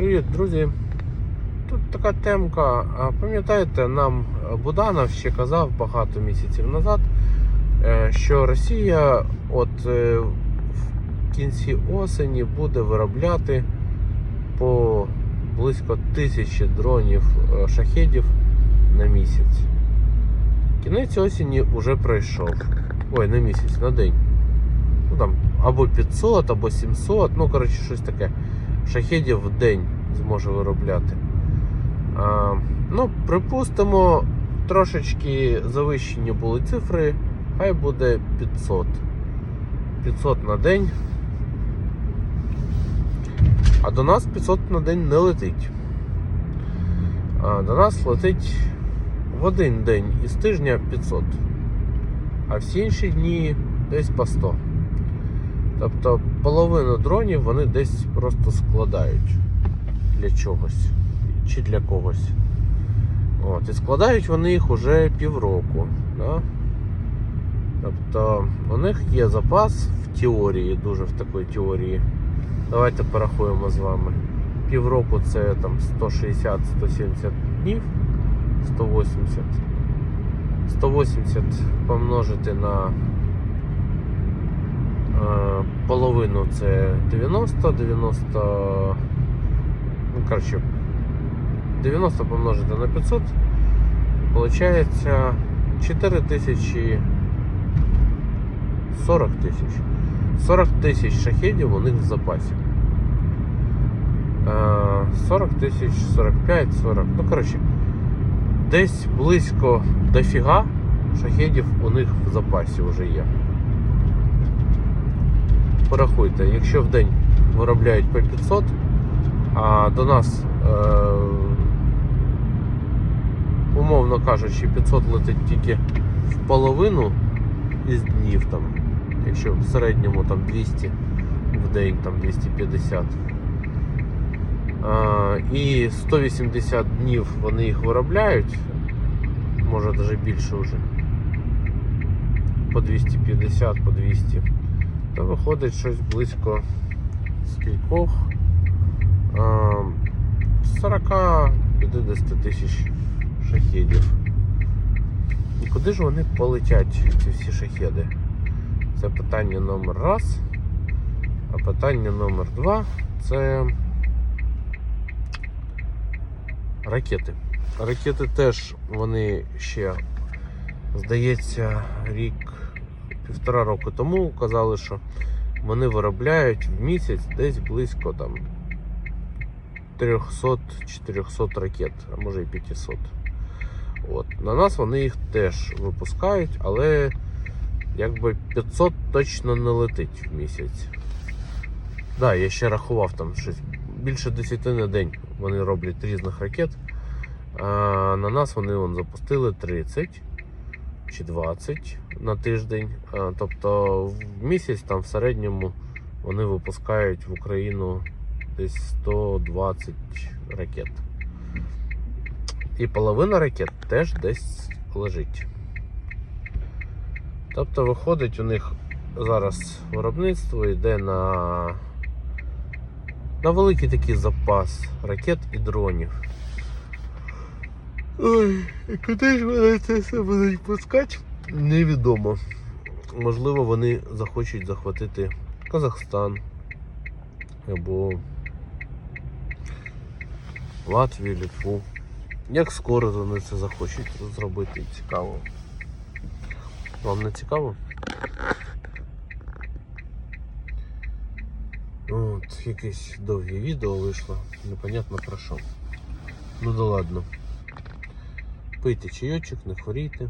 Привіт, друзі. Тут така темка. Пам'ятаєте, нам Буданов ще казав багато місяців назад, е, що Росія от е, в кінці осені буде виробляти по близько тисячі дронів е, шахедів на місяць. Кінець осені вже пройшов. Ой, на місяць, на день. Ну там або 500, або 700, ну коротше, щось таке. Шахедів в день зможе виробляти. А, ну, припустимо, трошечки завищені були цифри, хай буде 500. 500 на день. А до нас 500 на день не летить. А до нас летить в один день із тижня 500. А всі інші дні десь по 100. Тобто половину дронів вони десь просто складають для чогось чи для когось. От, і складають вони їх уже півроку. Да? Тобто у них є запас в теорії, дуже в такій теорії. Давайте порахуємо з вами. Півроку це там 160-170 днів, 180. 180 помножити на половину це 90, 90. Ну, коротше, 90 помножити на 500. Получається 4 тисячі 40 тисяч. 40 тисяч шахедів у них в запасі. Е, 40 тисяч, 45, 40. Ну, коротше, десь близько дофіга шахедів у них в запасі вже є. Порахуйте, якщо в день виробляють по 500, а до нас, е, умовно кажучи, 500 летить тільки в половину із днів, там, якщо в середньому там 200 в день, там 250. А, і 180 днів вони їх виробляють, може навіть більше вже. По 250, по 200. То виходить щось близько скількох. 40-50 тисяч шахедів. І куди ж вони полетять, ці всі шахеди? Це питання номер раз. А питання номер два це ракети. Ракети теж вони ще, здається, рік, півтора року тому казали, що вони виробляють в місяць десь близько там 300-400 ракет, а може і 500. От. На нас вони їх теж випускають, але якби 500 точно не летить в місяць. Так, да, я ще рахував там щось. Більше 10 на день вони роблять різних ракет. А на нас вони вон, запустили 30 чи 20 на тиждень. Тобто в місяць там в середньому вони випускають в Україну десь 120 ракет. І половина ракет теж десь лежить. Тобто виходить у них зараз виробництво йде на, на великий такий запас ракет і дронів. Ой, куди ж вони це все будуть пускати? Невідомо. Можливо, вони захочуть захватити Казахстан або Латвію, Литву. Як скоро вони це захочуть зробити, цікаво. Вам не цікаво? От, якесь довге відео вийшло, непонятно про що. Ну да ладно. Пийте чайочок, не хворійте.